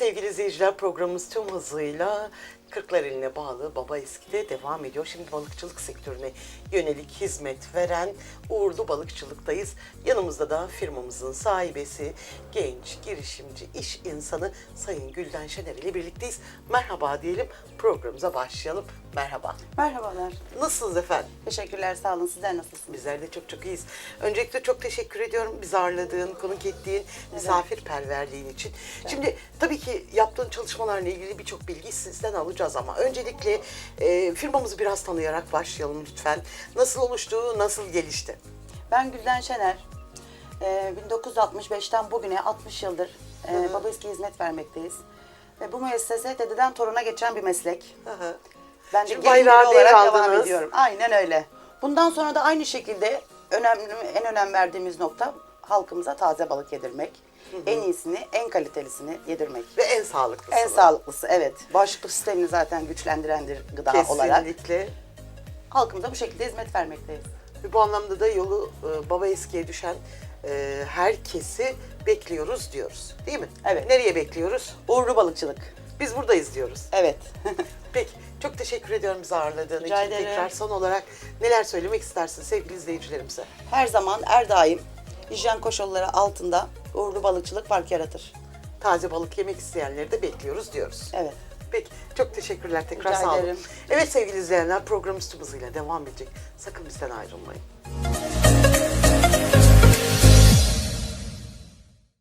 seyirciler programımız tüm hızıyla Kırklar eline bağlı Baba Eski'de devam ediyor. Şimdi balıkçılık sektörüne yönelik hizmet veren Uğurlu Balıkçılık'tayız. Yanımızda da firmamızın sahibesi, genç, girişimci, iş insanı Sayın Gülden Şener ile birlikteyiz. Merhaba diyelim, programımıza başlayalım. Merhaba. Merhabalar. Nasılsınız efendim? Teşekkürler, sağ olun. Sizler nasılsınız? Bizler de çok çok iyiyiz. Öncelikle çok teşekkür ediyorum bizi ağırladığın, konuk ettiğin, misafirperverliğin için. Şimdi tabii ki yaptığın çalışmalarla ilgili birçok bilgi sizden alacağız ama öncelikle e, firmamızı biraz tanıyarak başlayalım lütfen. Nasıl oluştu, nasıl gelişti? Ben Gülden Şener. Ee, 1965'ten bugüne 60 yıldır e, Baba Eski hizmet vermekteyiz. Ve bu müessese dededen toruna geçen bir meslek. Hı hı. Ben de Şimdi gelin bayrağı olarak devam devraldınız. ediyorum. Aynen öyle. Bundan sonra da aynı şekilde önemli, en önem verdiğimiz nokta halkımıza taze balık yedirmek. En iyisini, en kalitelisini yedirmek. Ve en sağlıklısı. En sağlıklısı evet. Bağışıklık sistemini zaten güçlendirendir gıda olarak. Kesinlikle. Halkımıza bu şekilde hizmet vermekteyiz. Ve bu anlamda da yolu e, Baba Eski'ye düşen e, herkesi bekliyoruz diyoruz. Değil mi? Evet. Nereye bekliyoruz? Uğurlu balıkçılık. Biz buradayız diyoruz. Evet. Peki, çok teşekkür ediyorum bizi ağırladığın Rica için. ederim. Tekrar son olarak neler söylemek istersin sevgili izleyicilerimize? Her zaman, her daim hijyen koşulları altında uğurlu balıkçılık fark yaratır. Taze balık yemek isteyenleri de bekliyoruz diyoruz. Evet. Teşekkürler tekrar Rica sağ olun. ederim. Evet sevgili izleyenler, programımız tüm hızıyla devam edecek. Sakın bizden ayrılmayın.